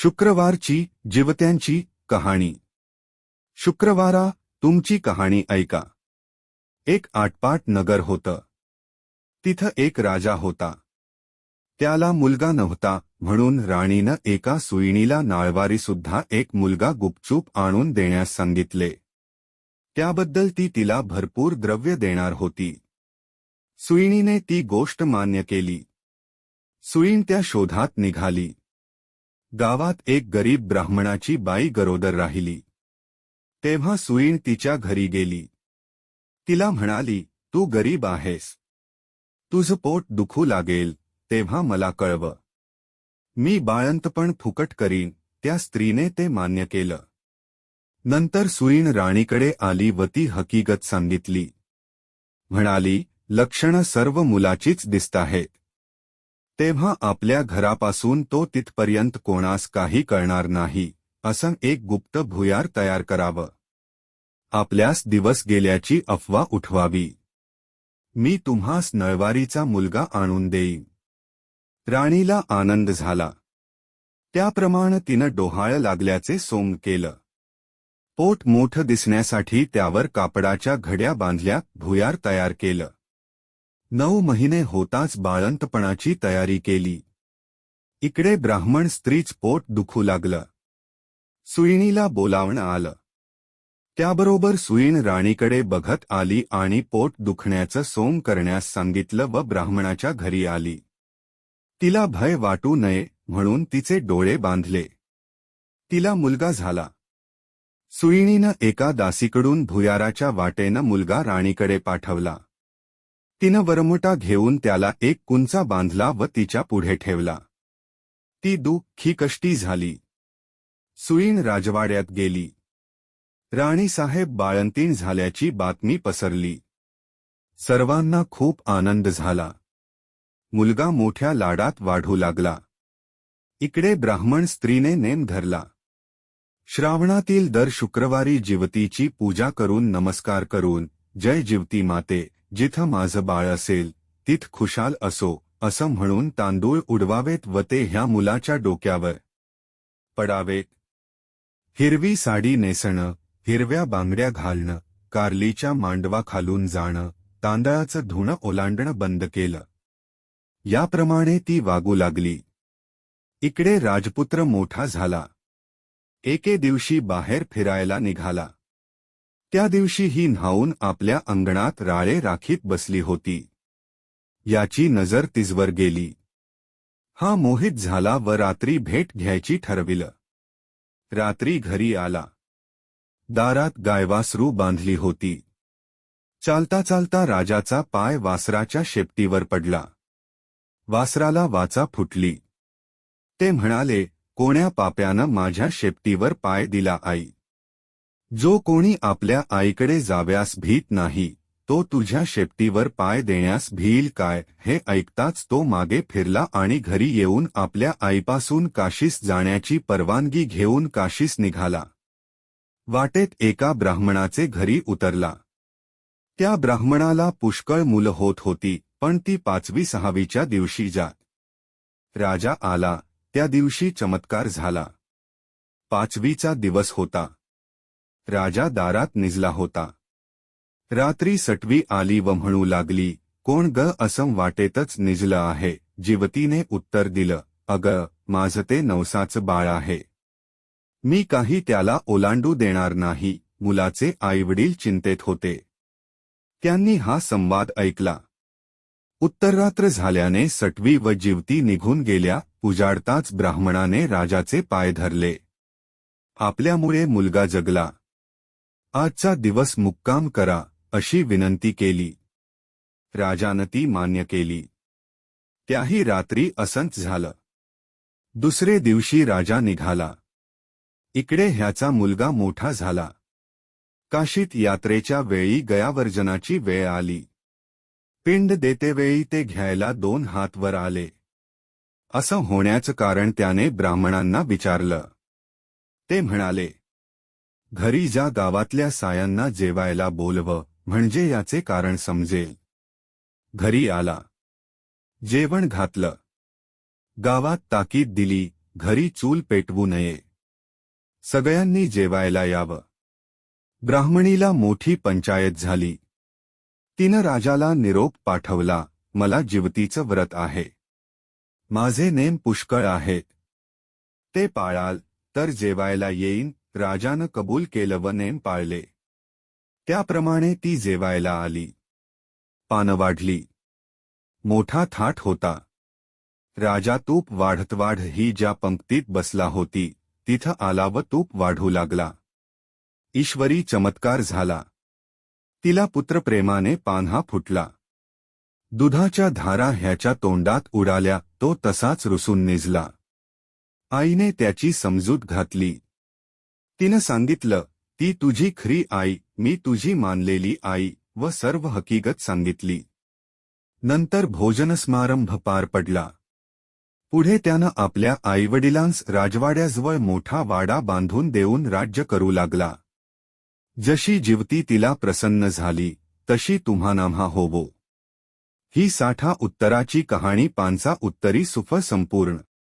शुक्रवारची जिवत्यांची कहाणी. शुक्रवारा तुमची कहाणी ऐका. एक आटपाट नगर होतं. तिथं एक राजा होता. त्याला मुलगा नव्हता म्हणून राणीनं एका सुईणीला नाळवारी सुद्धा एक मुलगा गुपचूप आणून देण्यास सांगितले. त्याबद्दल ती तिला भरपूर द्रव्य देणार होती. सुईणीने ती गोष्ट मान्य केली. सुईण त्या शोधात निघाली. गावात एक गरीब ब्राह्मणाची बाई गरोदर राहिली. तेव्हा सुईण तिच्या घरी गेली. तिला म्हणाली तू गरीब आहेस. तुझं पोट दुखू लागेल तेव्हा मला कळव. मी बाळंतपण फुकट करीन. त्या स्त्रीने ते मान्य केलं. नंतर सुईण राणीकडे आली व ती हकीकत सांगितली. म्हणाली लक्षणं सर्व मुलाचीच दिसताहेत तेव्हा आपल्या घरापासून तो तिथपर्यंत कोणास काही कळणार नाही असं एक गुप्त भुयार तयार करावं. आपल्यास दिवस गेल्याची अफवा उठवावी. मी तुम्हास नळवारीचा मुलगा आणून देईन. राणीला आनंद झाला. त्याप्रमाणे तिनं डोहाळ लागल्याचे सोंग केलं. पोट मोठं दिसण्यासाठी त्यावर कापडाच्या घड्या बांधल्या भुयार तयार केलं. नऊ महिने होताच बाळंतपणाची तयारी केली. इकडे ब्राह्मण स्त्रीच पोट दुखू लागलं. सुईणीला बोलावणं आलं. त्याबरोबर सुईण राणीकडे बघत आली आणि पोट दुखण्याचं सोम करण्यास सांगितलं व ब्राह्मणाच्या घरी आली. तिला भय वाटू नये म्हणून तिचे डोळे बांधले. तिला मुलगा झाला. सुईणीनं एका दासीकडून भुयाराच्या वाटेनं मुलगा राणीकडे पाठवला. तिनं वरमुटा घेऊन त्याला एक कुंचा बांधला व तिच्या पुढे ठेवला. ती दुःखी कष्टी झाली. सुईण राजवाड्यात गेली. राणीसाहेब बाळंतीण झाल्याची बातमी पसरली. सर्वांना खूप आनंद झाला. मुलगा मोठ्या लाडात वाढू लागला. इकडे ब्राह्मण स्त्रीने नेम धरला. श्रावणातील दर शुक्रवारी जिवतीची पूजा करून नमस्कार करून जय जिवती माते जिथं माझं बाळ असेल तिथ खुशाल असो असं म्हणून तांदूळ उडवावेत व ते ह्या मुलाच्या डोक्यावर पडावेत. हिरवी साडी नेसणं हिरव्या बांगड्या घालणं कारलीच्या मांडवा खालून जाणं तांदळाचं धुणं ओलांडणं बंद केलं. याप्रमाणे ती वागू लागली. इकडे राजपुत्र मोठा झाला. एके दिवशी बाहेर फिरायला निघाला. त्या दिवशी ही न्हावून आपल्या अंगणात राळे राखीत बसली होती. याची नजर तिजवर गेली. हा मोहित झाला व रात्री भेट घ्यायची ठरविलं. रात्री घरी आला. दारात गायवासरू बांधली होती. चालता चालता राजाचा पाय वासराच्या शेपटीवर पडला. वासराला वाचा फुटली. ते म्हणाले कोण्या पाप्यानं माझ्या शेपटीवर पाय दिला आई? जो कोणी आपल्या आईकडे जाव्यास भीत नाही तो तुझ्या शेपटीवर पाय देण्यास भील काय हे ऐकताच तो मागे फिरला आणि घरी येऊन आपल्या आईपासून काशीस जाण्याची परवानगी घेऊन काशीस निघाला. वाटेत एका ब्राह्मणाचे घरी उतरला. त्या ब्राह्मणाला पुष्कळ मुलं होत होती पण ती पाचवी सहावीच्या दिवशी जात. राजा आला त्या दिवशी चमत्कार झाला. पाचवीचा दिवस होता. राजा दारात निजला होता. रात्री सटवी आली व म्हणू लागली कोण ग असं वाटेतच निजलं आहे जिवतीने उत्तर दिलं अग माझं ते नवसाचं बाळ आहे. मी काही त्याला ओलांडू देणार नाही मुलाचे आईवडील चिंतेत होते. त्यांनी हा संवाद ऐकला. उत्तररात्र झाल्याने सटवी व जीवती निघून गेल्या उजाडताच ब्राह्मणाने राजाचे पाय धरले. आपल्यामुळे मुलगा जगला. आजचा दिवस मुक्काम करा अशी विनंती केली. राजानं ती मान्य केली. त्याही रात्री असंच झालं. दुसरे दिवशी राजा निघाला. इकडे ह्याचा मुलगा मोठा झाला. काशीत यात्रेच्या वेळी गयावर्जनाची वेळ आली. पिंड देतेवेळी ते घ्यायला दोन हात वर आले. असं होण्याचं कारण त्याने ब्राह्मणांना विचारलं. ते म्हणाले घरी जा गावातल्या सायांना जेवायला बोलव म्हणजे याचे कारण समजेल. घरी आला. जेवण घातलं. गावात ताकीद दिली घरी चूल पेटवू नये. सगळ्यांनी जेवायला यावं. ब्राह्मणीला मोठी पंचायत झाली. तिनं राजाला निरोप पाठवला मला जिवतीचं व्रत आहे. माझे नेम पुष्कळ आहेत. ते पाळाल तर जेवायला येईन राजानं कबूल केलं व नेम पाळले. त्याप्रमाणे ती जेवायला आली. पानं वाढली. मोठा थाट होता. राजा तूप वाढत वाढ ही ज्या पंक्तीत बसला होती तिथं आला व तूप वाढू लागला. ईश्वरी चमत्कार झाला. तिला पुत्रप्रेमाने पान्हा फुटला. दुधाच्या धारा ह्याच्या तोंडात उडाल्या तो तसाच रुसून निजला. आईने त्याची समजूत घातली. तिनं सांगितलं ती तुझी खरी आई मी तुझी मानलेली आई व सर्व हकीकत सांगितली. नंतर भोजनसमारंभ पार पडला. पुढे त्यानं आपल्या आईवडिलांस राजवाड्याजवळ मोठा वाडा बांधून देऊन राज्य करू लागला. जशी जीवती तिला प्रसन्न झाली तशी तुम्हानाम्हा होवो. ही साठा उत्तराची कहाणी पांचा उत्तरी सुफ संपूर्ण.